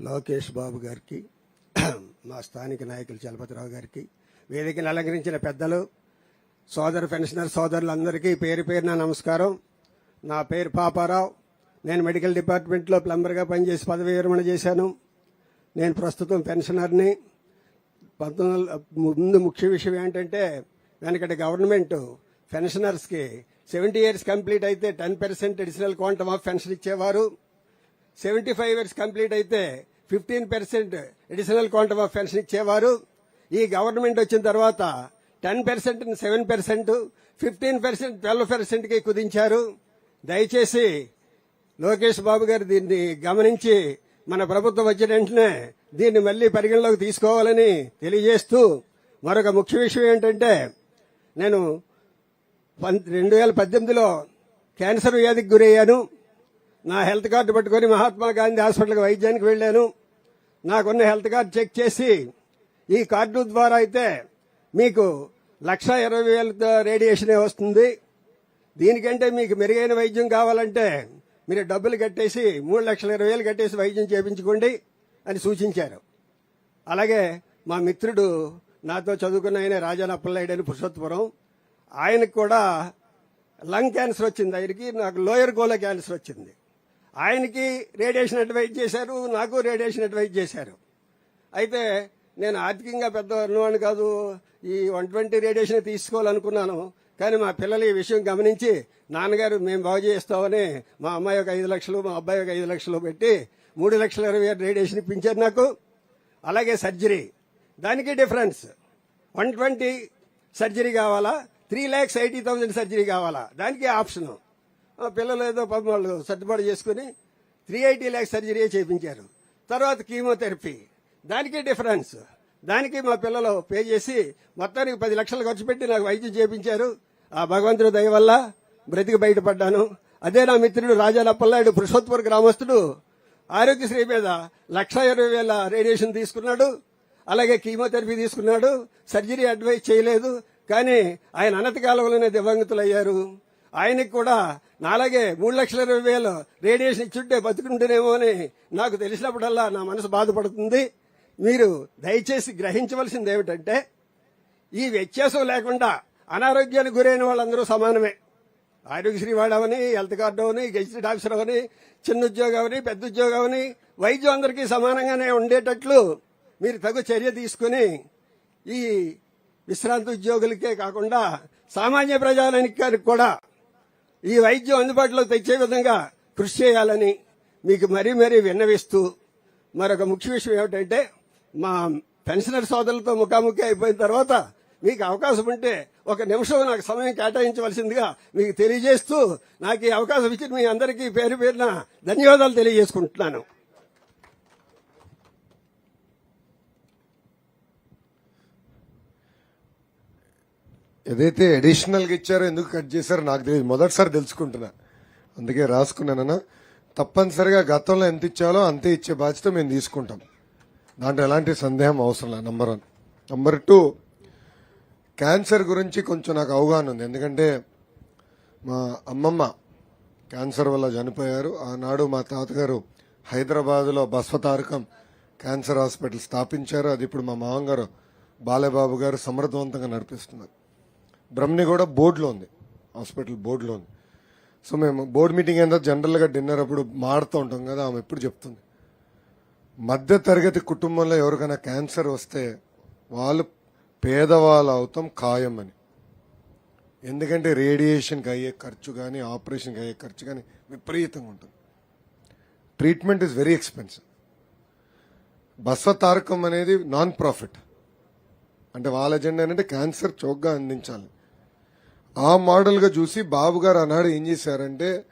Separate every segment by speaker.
Speaker 1: లోకేష్ బాబు గారికి మా స్థానిక నాయకులు చలపతిరావు గారికి వేదికను అలంకరించిన పెద్దలు సోదర పెన్షనర్ సోదరులందరికీ పేరు పేరున నమస్కారం. నా పేరు పాపారావు. నేను మెడికల్ డిపార్ట్మెంట్లో ప్లంబర్గా పనిచేసి పదవి విరమణ చేశాను. నేను ప్రస్తుతం పెన్షనర్ని. పంతొమ్మిది వందల- ముందు ముఖ్య విషయం ఏంటంటే వెనకటి గవర్నమెంట్ పెన్షనర్స్కి సెవెంటీ ఇయర్స్ కంప్లీట్ అయితే ten percent additional quantum of pension ఇచ్చేవారు. సెవెంటీ ఫైవ్ ఇయర్స్ కంప్లీట్ అయితే fifteen percent additional quantum of pension ఇచ్చేవారు. ఈ గవర్నమెంట్ వచ్చిన తర్వాత ten percent seven percent fifteen percent twelve పర్సెంట్కి కుదించారు. దయచేసి లోకేష్ బాబు గారు దీన్ని గమనించి మన ప్రభుత్వం వచ్చిన వెంటనే దీన్ని మళ్ళీ పరిగణలోకి తీసుకోవాలని తెలియజేస్తూ మరొక ముఖ్య విషయం ఏంటంటే నేను రెండు వేల పద్దెనిమిదిలో క్యాన్సర్ వ్యాధికి గురయ్యాను. నా హెల్త్ కార్డు పట్టుకొని మహాత్మా గాంధీ హాస్పిటల్కి వైద్యానికి వెళ్ళాను. నాకున్న హెల్త్ కార్డు చెక్ చేసి ఈ కార్డు ద్వారా అయితే మీకు లక్ష ఇరవై వేల రేడియేషనే వస్తుంది. దీనికంటే మీకు మెరుగైన వైద్యం కావాలంటే మీరు డబ్బులు కట్టేసి మూడు లక్షల ఇరవై వేలు కట్టేసి వైద్యం చేయించుకోండి అని సూచించారు. అలాగే మా మిత్రుడు నాతో చదువుకున్న ఆయన రాజాన అప్పలనాయుడు అని పురుషోత్తపురం. ఆయనకు కూడా లంగ్ క్యాన్సర్ వచ్చింది. ఆయనకి నాకు లోయర్ గోల క్యాన్సర్ వచ్చింది. ఆయనకి రేడియేషన్ అడ్వైజ్ చేశారు నాకు రేడియేషన్ అడ్వైజ్ చేశారు. అయితే నేను ఆర్థికంగా పెద్ద ఉన్నవాడిని కాదు ఈ వన్ ట్వంటీ రేడియేషన్ తీసుకోవాలనుకున్నాను. కానీ మా పిల్లలు ఈ విషయం గమనించి నాన్నగారు మేము బాగు చేస్తామని మా అమ్మాయి ఒక ఐదు లక్షలు మా అబ్బాయి ఒక ఐదు లక్షలు పెట్టి మూడు లక్షల ఇరవై ఆరు రేడియేషన్ ఇప్పించారు నాకు. అలాగే సర్జరీ. దానికి డిఫరెన్స్. వన్ ట్వంటీ సర్జరీ కావాలా? Three lakhs eighty thousand surgery కావాలా? దానికి ఆప్షన్. పిల్లలు ఏదో పదమూడు సర్దుబాటు చేసుకుని త్రీ ఎయిటీ ల్యాక్స్ సర్జరీ చేయించారు. తర్వాత కీమోథెరపీ దానికి డిఫరెన్స్ దానికి మా పిల్లలు పే చేసి మొత్తానికి పది లక్షలు ఖర్చు పెట్టి నాకు వైద్యం చేయించారు. ఆ భగవంతుడి దయ వల్ల బ్రతికి బయటపడ్డాను. అదే నా మిత్రుడు రాజాలప్పల్లాయుడు పురుషోత్పూర్ గ్రామస్తుడు ఆరోగ్యశ్రీ మీద లక్ష ఇరవై వేల రేడియేషన్ తీసుకున్నాడు. అలాగే కీమోథెరపీ తీసుకున్నాడు. సర్జరీ అడ్వైజ్ చేయలేదు. కానీ ఆయన అనతి కాలంలోనే దివంగతులయ్యారు. ఆయనకి కూడా నాలాగే మూడు లక్షల ఇరవై వేలు రేడియేషన్ ఇచ్చుంటే బతుకుంటేనేమో అని నాకు తెలిసినప్పుడల్లా నా మనసు బాధపడుతుంది. మీరు దయచేసి గ్రహించవలసింది ఏమిటంటే ఈ వ్యత్యాసం లేకుండా అనారోగ్యానికి గురైన వాళ్ళందరూ సమానమే. ఆరోగ్యశ్రీ వాడవని హెల్త్ కార్డు అవని గెజిటెడ్ ఆఫీసర్ అవని చిన్న ఉద్యోగం అవని పెద్ద ఉద్యోగం అవని వైద్యం అందరికీ సమానంగానే ఉండేటట్లు మీరు తగు చర్య తీసుకుని ఈ విశ్రాంతి ఉద్యోగులకే కాకుండా సామాన్య ప్రజానికి కూడా ఈ వైద్యం అందుబాటులో తెచ్చే విధంగా కృషి చేయాలని మీకు మరీ మరీ విన్నవిస్తూ మరొక ముఖ్య విషయం ఏమిటంటే మా పెన్షనర్ సోదరులతో ముఖాముఖి అయిపోయిన తర్వాత మీకు అవకాశం ఉంటే ఒక నిమిషం నాకు సమయం కేటాయించవలసిందిగా మీకు తెలియజేస్తూ నాకు ఈ అవకాశం ఇచ్చిన మీ అందరికీ పేరు పేరున ధన్యవాదాలు తెలియజేసుకుంటున్నాను.
Speaker 2: ఏదైతే అడిషనల్గా ఇచ్చారో ఎందుకు కట్ చేశారో నాకు తెలియదు. మొదటిసారి తెలుసుకుంటున్నా. అందుకే రాసుకున్నానన్నా తప్పనిసరిగా గతంలో ఎంత ఇచ్చాలో అంతే ఇచ్చే బాధ్యత మేము తీసుకుంటాం. దాంట్లో ఎలాంటి సందేహం అవసరం లేదు. Number one number two cancer గురించి కొంచెం నాకు అవగాహన ఉంది. ఎందుకంటే మా అమ్మమ్మ క్యాన్సర్ వల్ల చనిపోయారు. ఆనాడు మా తాతగారు హైదరాబాద్లో బస్వతారకం క్యాన్సర్ హాస్పిటల్ స్థాపించారు. అది ఇప్పుడు మా మామగారు బాలబాబు గారు సమర్థవంతంగా నడిపిస్తున్నారు. బ్రహ్మని కూడా బోర్డులో ఉంది. హాస్పిటల్ బోర్డులో ఉంది. సో మేము బోర్డు మీటింగ్ ఏందో జనరల్గా డిన్నర్ అప్పుడు మాడుతూ ఉంటాం కదా ఆమె ఎప్పుడు చెప్తుంది. మధ్య తరగతి కుటుంబంలో ఎవరికైనా క్యాన్సర్ వస్తే వాళ్ళు పేదవాళ్ళు అవుతాం ఖాయం అని ఎందుకంటే రేడియేషన్కి అయ్యే ఖర్చు కానీ ఆపరేషన్కి అయ్యే ఖర్చు కానీ విపరీతంగా ఉంటుంది. Treatment is very expensive. Basavatarakam అనేది నాన్ ప్రాఫిట్. అంటే వాళ్ళ ఎజెండా ఏంటంటే క్యాన్సర్ చౌకగా అందించాలి. ఆ మోడల్గా చూసి బాబు గారు ఆనాడు ఏం చేశారంటే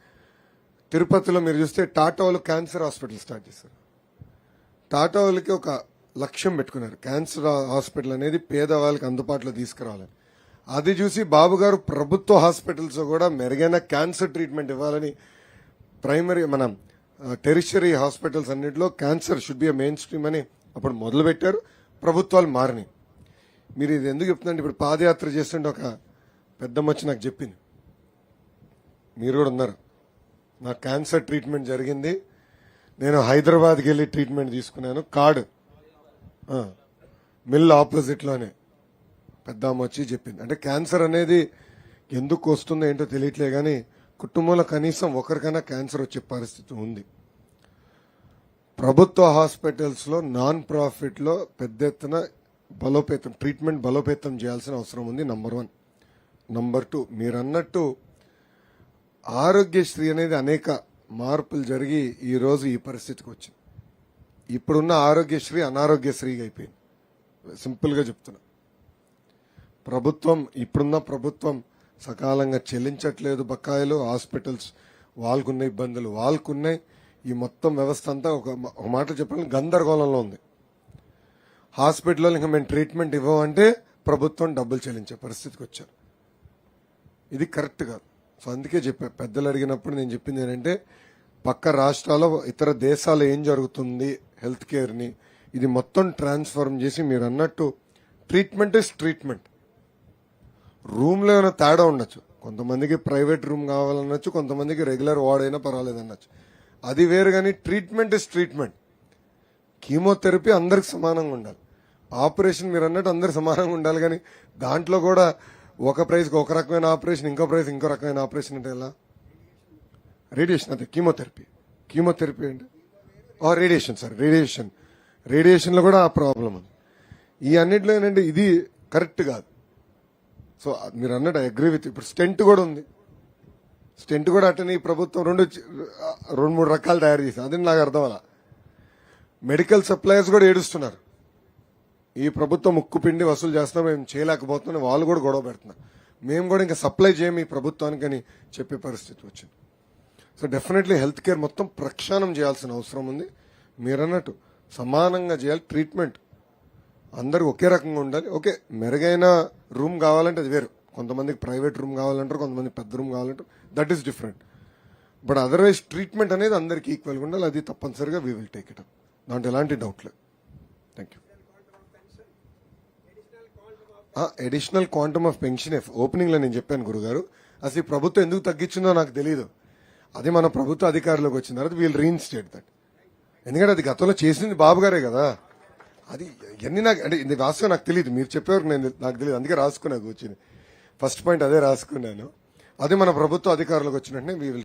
Speaker 2: తిరుపతిలో మీరు చూస్తే టాటా వాళ్ళు క్యాన్సర్ హాస్పిటల్ స్టార్ట్ చేశారు. టాటా వాళ్ళకి ఒక లక్ష్యం పెట్టుకున్నారు. క్యాన్సర్ హాస్పిటల్ అనేది పేదవాళ్ళకి అందుబాటులో తీసుకురావాలని. అది చూసి బాబు గారు ప్రభుత్వ హాస్పిటల్స్ కూడా మెరుగైన క్యాన్సర్ ట్రీట్మెంట్ ఇవ్వాలని ప్రైమరీ మనం టెరిషరీ హాస్పిటల్స్ అన్నింటిలో cancer should be main stream అని అప్పుడు మొదలుపెట్టారు. ప్రభుత్వాలు మారినాయి. మీరు ఇది ఎందుకు చెప్తుందంటే ఇప్పుడు పాదయాత్ర చేస్తుంటే ఒక పెద్దమ్మ వచ్చి నాకు చెప్పింది. మీరు కూడా ఉన్నారు. నా క్యాన్సర్ ట్రీట్మెంట్ జరిగింది. నేను హైదరాబాద్కి వెళ్ళి ట్రీట్మెంట్ తీసుకున్నాను. కార్డు మిల్ ఆపోజిట్లోనే. పెద్ద వచ్చి చెప్పింది. అంటే క్యాన్సర్ అనేది ఎందుకు వస్తుందో ఏంటో తెలియట్లే కానీ కుటుంబంలో కనీసం ఒకరికైనా క్యాన్సర్ వచ్చే పరిస్థితి ఉంది. ప్రభుత్వ హాస్పిటల్స్లో నాన్ ప్రాఫిట్లో పెద్ద ఎత్తున బలోపేతం ట్రీట్మెంట్ బలోపేతం చేయాల్సిన అవసరం ఉంది నంబర్ వన్. Number two. మీరు అన్నట్టు ఆరోగ్యశ్రీ అనేది అనేక మార్పులు జరిగి ఈరోజు ఈ పరిస్థితికి వచ్చింది. ఇప్పుడున్న ఆరోగ్యశ్రీ అనారోగ్యశ్రీగా అయిపోయింది. సింపుల్గా చెప్తున్నా. ప్రభుత్వం ఇప్పుడున్న ప్రభుత్వం సకాలంగా చెల్లించట్లేదు బకాయిలు హాస్పిటల్స్ వాళ్ళకున్న ఇబ్బందులు వాళ్ళకున్నాయి ఈ మొత్తం వ్యవస్థ అంతా ఒక ఒక మాట చెప్పాలని గందరగోళంలో ఉంది. హాస్పిటల్లో ఇంకా మేము ట్రీట్మెంట్ ఇవ్వమంటే ప్రభుత్వం డబ్బులు చెల్లించే పరిస్థితికి వచ్చారు. ఇది కరెక్ట్ కాదు. సో అందుకే చెప్పా పెద్దలు అడిగినప్పుడు నేను చెప్పింది ఏంటంటే పక్క రాష్ట్రాల ఇతర దేశాలు ఏం జరుగుతుంది హెల్త్ కేర్ని ఇది మొత్తం ట్రాన్స్ఫార్మ్ చేసి మీరు అన్నట్టు ట్రీట్మెంట్ ఇస్ ట్రీట్మెంట్. రూమ్లో ఏమైనా తేడా ఉండొచ్చు. కొంతమందికి ప్రైవేట్ రూమ్ కావాలనొచ్చు కొంతమందికి రెగ్యులర్ వార్డ్ అయినా పర్వాలేదు అనొచ్చు. అది వేరు కానీ ట్రీట్మెంట్ ఇస్ ట్రీట్మెంట్. కీమోథెరపీ అందరికి సమానంగా ఉండాలి. ఆపరేషన్ మీరు అన్నట్టు అందరు సమానంగా ఉండాలి కానీ దాంట్లో కూడా ఒక ప్రైస్కి ఒక రకమైన ఆపరేషన్ ఇంకో ప్రైస్ ఇంకో రకమైన ఆపరేషన్ అంటే ఎలా? రేడియేషన్ అదే కీమోథెరపీ. కీమోథెరపీ అంటే రేడియేషన్ సార్ రేడియేషన్ రేడియేషన్లో కూడా ఆ ప్రాబ్లం ఉంది. ఈ అన్నింటిలో ఏంటంటే ఇది కరెక్ట్ కాదు. సో మీరు అన్నట్టు అగ్రీ విత్ ఇప్పుడు స్టెంట్ కూడా ఉంది. స్టెంట్ కూడా అట్టనే ఈ ప్రభుత్వం రెండు రెండు మూడు రకాలు తయారు చేసింది. అది నాకు అర్థం అలా. మెడికల్ సప్లయర్స్ కూడా ఏడుస్తున్నారు. ఈ ప్రభుత్వం ముక్కు పిండి వసూలు చేస్తున్నా మేము చేయలేకపోతున్నాం వాళ్ళు కూడా గొడవ పెడుతున్నారు. మేము కూడా ఇంకా సప్లై చేయము ఈ ప్రభుత్వానికి అని చెప్పే పరిస్థితి వచ్చింది. సో డెఫినెట్లీ హెల్త్ కేర్ మొత్తం ప్రక్షాణం చేయాల్సిన అవసరం ఉంది. మీరన్నట్టు సమానంగా చేయాలి ట్రీట్మెంట్ అందరూ ఒకే రకంగా ఉండాలి. ఓకే మెరుగైన రూమ్ కావాలంటే అది వేరు. కొంతమందికి ప్రైవేట్ రూమ్ కావాలంటారు కొంతమంది పెద్ద రూమ్ కావాలంటారు. That is different but otherwise treatment అనేది అందరికీ ఈక్వల్గా ఉండాలి. అది తప్పనిసరిగా we will take it up దాంట్లో ఎలాంటి డౌట్ లేదు. Thank you additional quantum of pension F ఓపెనింగ్లో నేను చెప్పాను గురుగారు. అసలు ఈ ప్రభుత్వం ఎందుకు తగ్గించిందో నాకు తెలియదు అది మన ప్రభుత్వ అధికారులకు వచ్చిన తర్వాత వీళ్ళు రీఇన్స్టేట్ దట్ ఎందుకంటే అది గతంలో చేసింది బాబు గారే కదా. అది ఎన్ని నాకు అంటే ఇది వాస్తవం నాకు తెలియదు మీరు చెప్పేవారు నేను నాకు తెలియదు అందుకే రాసుకున్నా కూర్చుని. ఫస్ట్ పాయింట్ అదే రాసుకున్నాను. అది మన ప్రభుత్వ అధికారులకు వచ్చినట్టే వీ విల్